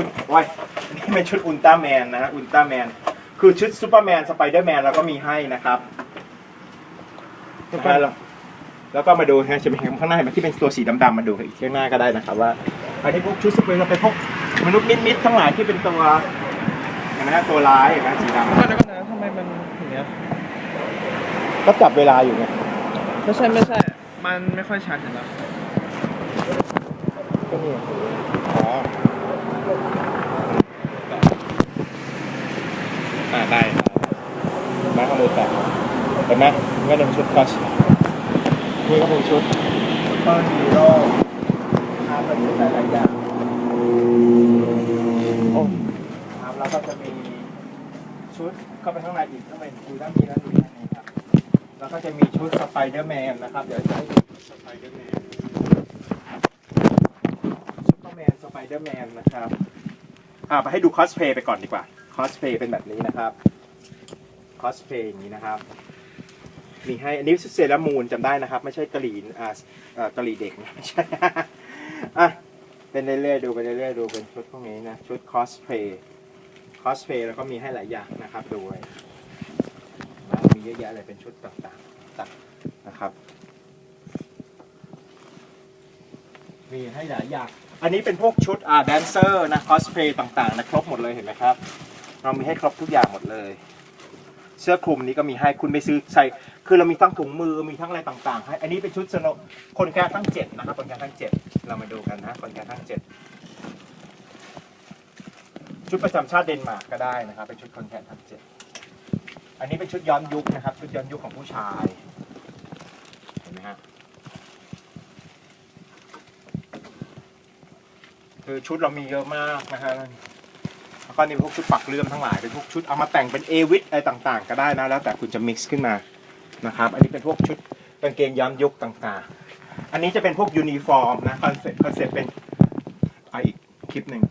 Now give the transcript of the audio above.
ชุดโอ้ยอันนี้เป็นชุดอุลตร้าแมนนะฮะอุลตร้าแมนคือชุดซูเปอร์แมนสไปเดอร์แมนเราก็มีให้นะครับนะฮะแล้วแล้วก็มาดูฮะจะมีข้างหน้าเห็นไหมที่เป็นตัวสีดำๆมาดูอีกข้างหน้าก็ได้นะครับว่าอันนี้พวกชุดสไปเดอร์เป็นพวกมนุษย์มิดๆทั้งหลายที่เป็นตัวเห็นไหมฮะตัวร้ายเห็นไหมสีดำแล้วก็นะทำไมมันอย่างเงี้ยก็จับเวลาอยู่ไงไม่ใช่ไม่ใช่ มันไม่ค่อยชัดเห็นไหมก็นี่อ๋ออ่าได้ มาข้อมือแตะเห็นไหมก็เป็นชุดคอสนี่ก็เป็นชุดซุปเปอร์ฮีโร่ทำเป็นชุดหลายๆอย่างโอ้ครับแล้วก็จะมีชุดเข้าไปข้างในอีกข้างในดูด้านนี้แล้วดูด้านนี้ครับแล้วก็จะมีชุดสไปเดอร์แมนนะครับ เดี๋ยวจะให้ดูสไปเดอร์แมนซุปเปอร์แมนสไปเดอร์แมนนะครับอ่าไปให้ดูคอสเพย์ไปก่อนดีกว่าคอสเพย์เป็นแบบนี้นะครับ คอสเพย์อย่างนี้นะครับ มีให้อันนี้เซรามูนจำได้นะครับ ไม่ใช่กะหรี่อ่าอ่ากะหรี่เด็กนะไม่ใช่อะเป็นเรื่อยๆดูไปเรื่อยๆดูเป็นชุดพวกนี้นะ ชุดคอสเพย์คอสเพย์แล้วก็มีให้หลายอย่างนะครับดูไว้มีเยอะแยะเลยเป็นชุดต่างๆต่างนะครับมีให้หลายอย่าง อันนี้เป็นพวกชุดอ่าแดนเซอร์นะคอสเพย์ต่างๆนะครบหมดเลยเห็นไหมครับ เรามีให้ครบทุกอย่างหมดเลย เสื้อคลุมนี้ก็มีให้คุณไปซื้อใส่คือเรามีทั้งถุงมือมีทั้งอะไรต่างๆให้อันนี้เป็นชุดสโนว์คนแค่ทั้งเจ็ดนะครับคนแค่ทั้งเจ็ดเรามาดูกันนะคนแค่ทั้งเจ็ดชุดประจำชาติเดนมาร์กก็ได้นะครับเป็นชุดคนแค่ทั้งเจ็ดอันนี้เป็นชุดย้อนยุคนะครับ ชุดย้อนยุคของผู้ชายเห็นไหมฮะคือชุดเรามีเยอะมากนะฮะ แล้วก็นี่พวกชุดปักเลื่อมทั้งหลายเป็นพวกชุดเอามาแต่งเป็นเอวิทอะไรต่างๆ ก็ได้นะแล้วแต่คุณจะมิกซ์ขึ้นมานะครับ อันนี้เป็นพวกชุดกางเกงย้อมยุคต่างๆ อันนี้จะเป็นพวกยูนิฟอร์มนะคอนเซ็ปต์คอนเซ็ปต์เป็นอะอีกคลิปหนึ่ง